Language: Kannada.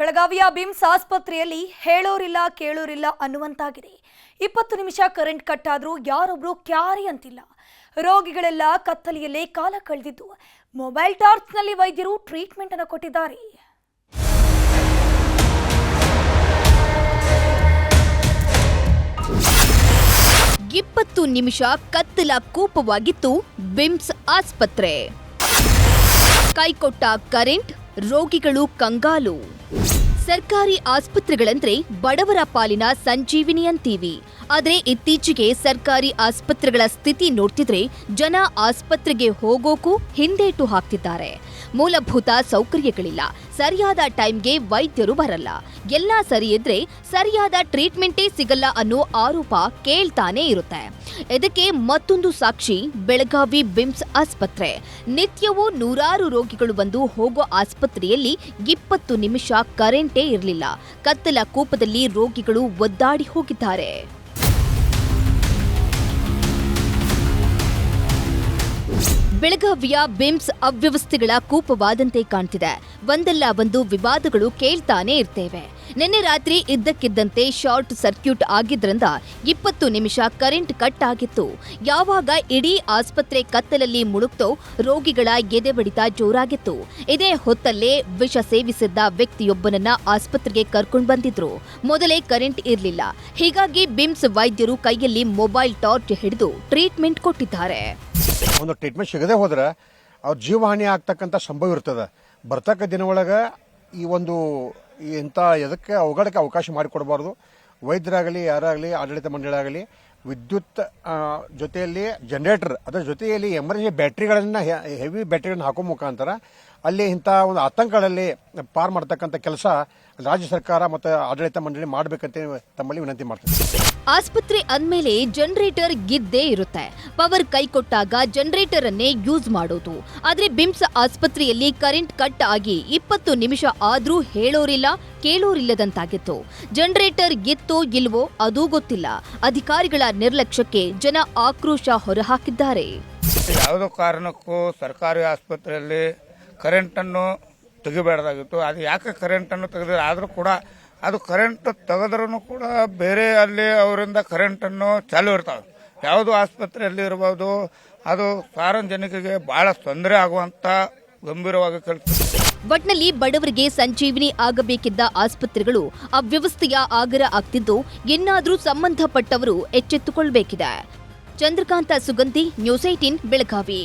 ಬೆಳಗಾವಿಯ ಬಿಮ್ಸ್ ಆಸ್ಪತ್ರೆಯಲ್ಲಿ ಹೇಳೋರಿಲ್ಲ, ಕೇಳೋರಿಲ್ಲ ಅನ್ನುವಂತಾಗಿದೆ. ಇಪ್ಪತ್ತು ನಿಮಿಷ ಕರೆಂಟ್ ಕಟ್ ಆದರೂ ಯಾರೊಬ್ಬರು ಕ್ಯಾರಿ ಅಂತಿಲ್ಲ. ರೋಗಿಗಳೆಲ್ಲ ಕತ್ತಲೆಯಲ್ಲೇ ಕಾಲ ಕಳೆದಿದ್ದು. ಮೊಬೈಲ್ ಟಾರ್ಚ್ನಲ್ಲಿ ವೈದ್ಯರು ಟ್ರೀಟ್ಮೆಂಟ್ ಅನ್ನು ಕೊಟ್ಟಿದ್ದಾರೆ. ಇಪ್ಪತ್ತು ನಿಮಿಷ ಕತ್ತಲ ಕೂಪವಾಗಿತ್ತು ಬಿಮ್ಸ್ ಆಸ್ಪತ್ರೆ. ಕೈಕೊಟ್ಟ ಕರೆಂಟ್ ರೋಗಿಗಳು ಕಂಗಾಲು. ಸರ್ಕಾರಿ ಆಸ್ಪತ್ರೆಗಳಂದ್ರೆ ಬಡವರ ಪಾಲಿನ ಸಂಜೀವಿನಿ ಅಂತೀವಿ ಆದ್ರೆ ಇತ್ತೀಚೆಗೆ ಸರ್ಕಾರಿ ಆಸ್ಪತ್ರೆಗಳ ಸ್ಥಿತಿ ನೋಡ್ತಿದ್ರೆ ಜನ ಆಸ್ಪತ್ರೆಗೆ ಹೋಗೋಕು ಹಿಂದೇಟು ಹಾಕ್ತಿದ್ದಾರೆ. ಮೂಲಭೂತ ಸೌಕರ್ಯಗಳಿಲ್ಲ. ಸರಿಯಾದ ಟೈಮ್ಗೆ ವೈದ್ಯರು ಬರಲ್ಲ. ಎಲ್ಲ ಸರಿ ಇದ್ರೆ ಸರಿಯಾದ ಟ್ರೀಟ್ಮೆಂಟೇ ಸಿಗಲ್ಲ ಅನ್ನೋ ಆರೋಪ ಕೇಳ್ತಾನೆ ಇರುತ್ತೆ. ಇದಕ್ಕೆ ಮತ್ತೊಂದು ಸಾಕ್ಷಿ, ಬೆಳಗಾವಿ ಬಿಮ್ಸ್ ಆಸ್ಪತ್ರೆ. ನಿತ್ಯವೂ ನೂರಾರು ರೋಗಿಗಳು ಬಂದು ಹೋಗೋ ಆಸ್ಪತ್ರೆಯಲ್ಲಿ ಇಪ್ಪತ್ತು ನಿಮಿಷ ಕರೆಂಟೇ ಇರಲಿಲ್ಲ. ಕತ್ತಲ ಕೂಪದಲ್ಲಿ ರೋಗಿಗಳು ಒದ್ದಾಡಿ ಹೋಗಿದ್ದಾರೆ. ಬೆಳಗಾವಿಯ ಬಿಮ್ಸ್ ಅವ್ಯವಸ್ಥೆಗಳ ಕೂಪವಾದಂತೆ ಕಾಣ್ತಿದೆ. ಒಂದಲ್ಲ ಒಂದು ವಿವಾದಗಳು ಕೇಳ್ತಾನೆ ಇರ್ತೇವೆ. ನಿನ್ನೆ ರಾತ್ರಿ ಇದ್ದಕ್ಕಿದ್ದಂತೆ ಶಾರ್ಟ್ ಸರ್ಕ್ಯೂಟ್ ಆಗಿದ್ರಿಂದ ಇಪ್ಪತ್ತು ನಿಮಿಷ ಕರೆಂಟ್ ಕಟ್ ಆಗಿತ್ತು. ಯಾವಾಗ ಇಡೀ ಆಸ್ಪತ್ರೆ ಕತ್ತಲಲ್ಲಿ ಮುಳುಗ್ತೋ ರೋಗಿಗಳ ಎದೆ ಬಡಿತ ಜೋರಾಗಿತ್ತು. ಇದೇ ಹೊತ್ತಲ್ಲೇ ವಿಷ ಸೇವಿಸಿದ್ದ ವ್ಯಕ್ತಿಯೊಬ್ಬನನ್ನ ಆಸ್ಪತ್ರೆಗೆ ಕರ್ಕೊಂಡು ಬಂದಿದ್ರು. ಮೊದಲೇ ಕರೆಂಟ್ ಇರಲಿಲ್ಲ. ಹೀಗಾಗಿ ಬಿಮ್ಸ್ ವೈದ್ಯರು ಕೈಯಲ್ಲಿ ಮೊಬೈಲ್ ಟಾರ್ಚ್ ಹಿಡಿದು ಟ್ರೀಟ್ಮೆಂಟ್ ಕೊಟ್ಟಿದ್ದಾರೆ. ಒಂದು ಟ್ರೀಟ್ಮೆಂಟ್ ಸಿಗದೆ ಹೋದ್ರೆ ಅವ್ರ ಜೀವಹಾನಿ ಆಗ್ತಕ್ಕಂಥ ಸಂಭವ ಇರ್ತದೆ. ಬರ್ತಕ್ಕ ದಿನ ಒಳಗೆ ಈ ಒಂದು ಇಂಥ ಎದಕ್ಕೆ ಅವಘಡಕ್ಕೆ ಅವಕಾಶ ಮಾಡಿಕೊಡಬಾರ್ದು. ವೈದ್ಯರಾಗಲಿ ಯಾರಾಗಲಿ ಆಡಳಿತ ಮಂಡಳಿ ಆಗಲಿ ವಿದ್ಯುತ್ ಜೊತೆಯಲ್ಲಿ ಜನರೇಟರ್ ಅದರ ಜೊತೆಯಲ್ಲಿ ಎಮರ್ಜೆನ್ಸಿ ಬ್ಯಾಟ್ರಿಗಳನ್ನು ಹೆವಿ ಬ್ಯಾಟ್ರಿಗಳನ್ನ ಹಾಕೋ ಮುಖಾಂತರ ಅಲ್ಲಿ ಇಂಥ ಒಂದು ಆತಂಕಗಳಲ್ಲಿ ಪಾರ್ ಮಾಡ್ತಕ್ಕಂಥ ಕೆಲಸ ರಾಜ್ಯ ಸರ್ಕಾರ ಮತ್ತು ಆಡಳಿತ ಮಂಡಳಿ ಮಾಡಬೇಕಂತ ತಮ್ಮಲ್ಲಿ ವಿನಂತಿ ಮಾಡ್ತೀನಿ. ಆಸ್ಪತ್ರೆ ಅಂದಮೇಲೆ ಜನರೇಟರ್ ಗಿದ್ದೇ ಇರುತ್ತೆ. ಪವರ್ ಕೈ ಕೊಟ್ಟಾಗ ಜನರೇಟರ್ ಅನ್ನೇ ಯೂಸ್ ಮಾಡೋದು. ಆದ್ರೆ ಬಿಮ್ಸ್ ಆಸ್ಪತ್ರೆಯಲ್ಲಿ ಕರೆಂಟ್ ಕಟ್ ಆಗಿ ಇಪ್ಪತ್ತು ನಿಮಿಷ ಆದ್ರೂ ಹೇಳೋರಿಲ್ಲ, ಕೇಳೋರಿಲ್ಲದಂತಾಗಿತ್ತು. ಜನರೇಟರ್ ಗೆತ್ತೋ ಇಲ್ವೋ ಅದೂ ಗೊತ್ತಿಲ್ಲ. ಅಧಿಕಾರಿಗಳ ನಿರ್ಲಕ್ಷ್ಯಕ್ಕೆ ಜನ ಆಕ್ರೋಶ ಹೊರಹಾಕಿದ್ದಾರೆ. ಯಾವುದೋ ಕಾರಣಕ್ಕೂ ಸರ್ಕಾರಿ ಆಸ್ಪತ್ರೆಯಲ್ಲಿ ಕರೆಂಟನ್ನು ತೆಗಿಬಾರ್ದಾಗಿತ್ತು. ಅದು ಯಾಕೆ ಕರೆಂಟನ್ನು ತೆಗೆದ ಆದರೂ ಕೂಡ ಅದು ಕರೆಂಟ್ ತೆಗೆದ್ರೂ ಕೂಡ ಬೇರೆ ಅಲ್ಲಿ ಅವರಿಂದ ಕರೆಂಟನ್ನು ಚಾಲು ಇರ್ತಾವೆ. ಯಾವುದು ಆಸ್ಪತ್ರೆಯಲ್ಲಿ ಇರಬಹುದು ಅದು ಸಾರ್ವಜನಿಕರಿಗೆ ಬಹಳ ತೊಂದರೆ ಆಗುವಂತ ಗಂಭೀರವಾಗಿ ಕೆಲಸ ಒಟ್ನಲ್ಲಿ ಬಡವರಿಗೆ ಸಂಜೀವಿನಿ ಆಗಬೇಕಿದ್ದ ಆಸ್ಪತ್ರೆಗಳು ಅವ್ಯವಸ್ಥೆಯ ಆಗರ ಆಗ್ತಿದ್ದು ಇನ್ನಾದರೂ ಸಂಬಂಧಪಟ್ಟವರು ಎಚ್ಚೆತ್ತುಕೊಳ್ಬೇಕಿದೆ. Chandrakant Sugandhi, news eighteen Belagavi.